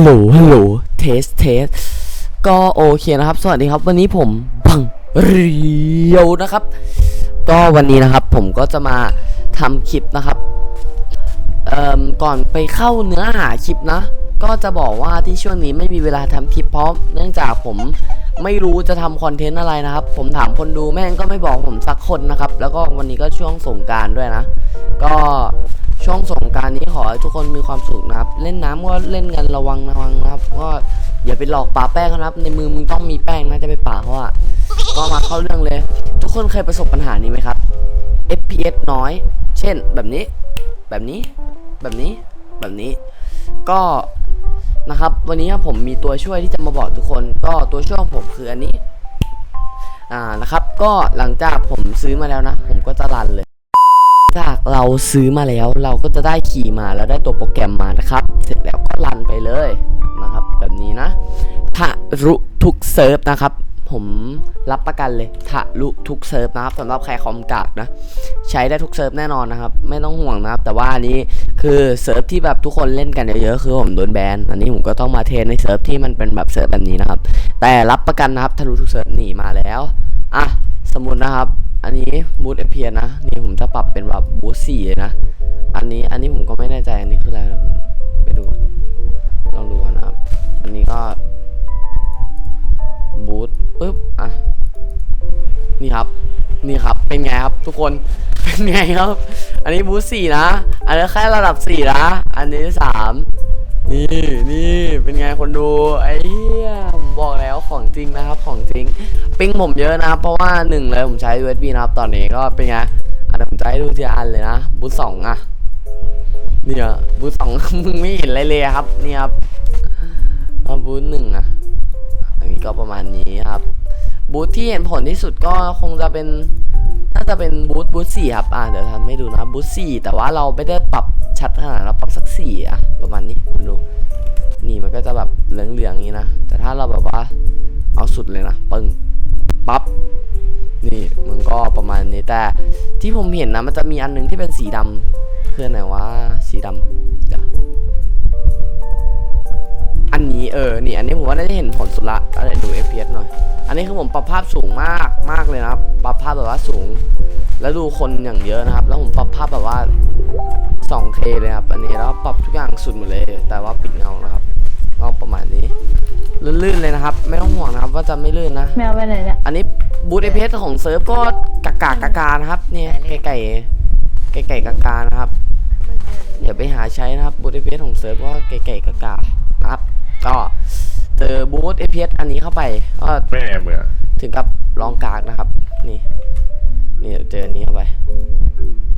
ฮัลโหล ฮัลโหล เทส เทส ก็โอเคนะครับ สวัสดีครับ วันนี้ผมบังเรียวนะครับ ก็วันนี้นะครับผมก็จะมาทำคลิปนะครับ เอ่อ ก่อนไปเข้าเนื้อหาคลิปนะ ก็จะบอกว่าที่ช่วงนี้ไม่มีเวลาทำคลิปเพราะเนื่องจากผมไม่รู้จะทำคอนเทนต์อะไรนะครับ ผมถามคนดูแม่งก็ไม่บอกผมสักคนนะครับ แล้วก็วันนี้ก็ช่วงสงกรารด้วยนะ ก็ ช่วงสงการนี้ขอให้ทุกคนมีความสุขนะครับ เล่นน้ำก็เล่นกันระวังระวังนะครับ ก็อย่าไปหลอกป่าแป้งนะครับ ในมือมึงต้องมีแป้งนะจะไปป่าเขาอะก็มาเข้าเรื่องเลย ทุกคนเคยประสบปัญหานี้ไหมครับ FPS น้อย เช่นแบบนี้ แบบนี้ แบบนี้ แบบนี้ ก็นะครับ วันนี้ผมมีตัวช่วยที่จะมาบอกทุกคน ก็ตัวช่วยของผมคืออันนี้ อ่านะครับ ก็หลังจากผมซื้อมาแล้วนะ ผมก็จะรันเลย จากเราซื้อมาแล้วเราก็จะได้ขี่มาแล้วได้ตัวโปรแกรมมานะครับ เสร็จแล้วก็รันไปเลยนะครับ แบบนี้นะทะลุทุกเซิร์ฟนะครับ ผมรับประกันเลยทะลุทุกเซิร์ฟนะครับสำหรับใครคอมกากนะ ใช้ได้ทุกเซิร์ฟแน่นอนนะครับ ไม่ต้องห่วงนะครับ แต่ว่าอันนี้คือเซิร์ฟที่แบบทุกคนเล่นกันเยอะๆคือผมโดนแบนอันนี้ผมก็ต้องมาเทนในเซิร์ฟที่มันเป็นแบบเซิร์ฟแบบนี้นะครับ แต่รับประกันนะครับทะลุทุกเซิร์ฟหนีมาแล้วอะสมมุตินะครับ อันนี้บูทเอพีนะ นี่ผมจะปรับเป็นแบบบูทสี่เลยนะ อันนี้อันนี้ผมก็ไม่แน่ใจอันนี้คืออะไรลองไปดูลองดูกันนะครับ อันนี้ก็บูทปุ๊บอะนี่ครับ นี่ครับ เป็นไงครับ ทุกคน เป็นไงครับ อันนี้บูทสี่นะ อันนี้แค่ระดับสี่นะ อันนี้สามนี่นี่เป็นไงคนดูไอ้เหี้ย บอกแล้วของจริงนะครับของจริง ปิ้งผมเยอะนะครับเพราะว่าหนึ่งเลยผมใช้ USB นะครับตอนนี้ก็เป็นไงอันนี้ผมจะให้ดูทีละอันเลยนะบูทสองอะเนี่ยบูทสองมึงไม่เห็นอะไรเลยครับเนี่ยครับบูทหนึ่งอะอันนี้ก็ประมาณนี้ครับบูทที่เห็นผลที่สุดก็คงจะเป็นน่าจะเป็นบูทบูทสี่ครับอ่าเดี๋ยวทำให้ดูนะบูทสี่แต่ว่าเราไม่ได้ปรับชัดขนาดเราปรับสักสี่อะประมาณนี้มาดู นี่มันก็จะแบบเหลืองๆอย่างนี้นะ แต่ถ้าเราแบบว่าเอาสุดเลยนะปึ้งปั๊บนี่มันก็ประมาณนี้แต่ที่ผมเห็นนะมันจะมีอันหนึงที่เป็นสีดำคืออนไหนวะสีดำเดี๋ยวอันนี้เออนี่อันนี้ผมว่าน่าจะเห็นผลสุดละอะไรดู FPS หน่อย อันนี้คือผมปรับภาพสูงมากมากเลยนะครับ ปรับภาพแบบว่าสูง แล้วดูคนอย่างเยอะนะครับ แล้วผมปรับภาพแบบว่า 2K เลยครับ อันนี้แล้วปรับทุกอย่างสุดหมดเลย แต่ว่าปิดเงานะครับก็ประมาณนี้ ลื่นๆเลยนะครับ ไม่ต้องห่วงนะครับว่าจะไม่ลื่นนะ แมวไปไหนเนี่ย อันนี้บูทเอพของเซิร์ฟก็กากากกากานะครับ เนี่ยไก่ไก่ไก่ไก่กากานะครับอย่าไปหาใช้นะครับบูทเอพของเซิร์ฟก็ไก่ไก่กากานะครับ ก็เจอบูทเอพอันนี้เข้าไปก็แม่เมื่อถึงกับลองกากนะครับ นี่นี่เจออันนี้เข้าไปปึ๊บนี่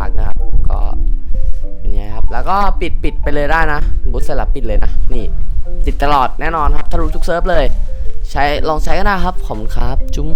ถึงกับลองกนะครับ ก็เป็นไงครับ แล้วก็ปิดปิดไปเลยได้นะ บูทสลับปิดเลยนะ นี่ ติดตลอดแน่นอนครับทะลุทุกเซิร์ฟเลย ใช้ลองใช้ก็ได้ครับ ขอบคุณครับ จุ๊ม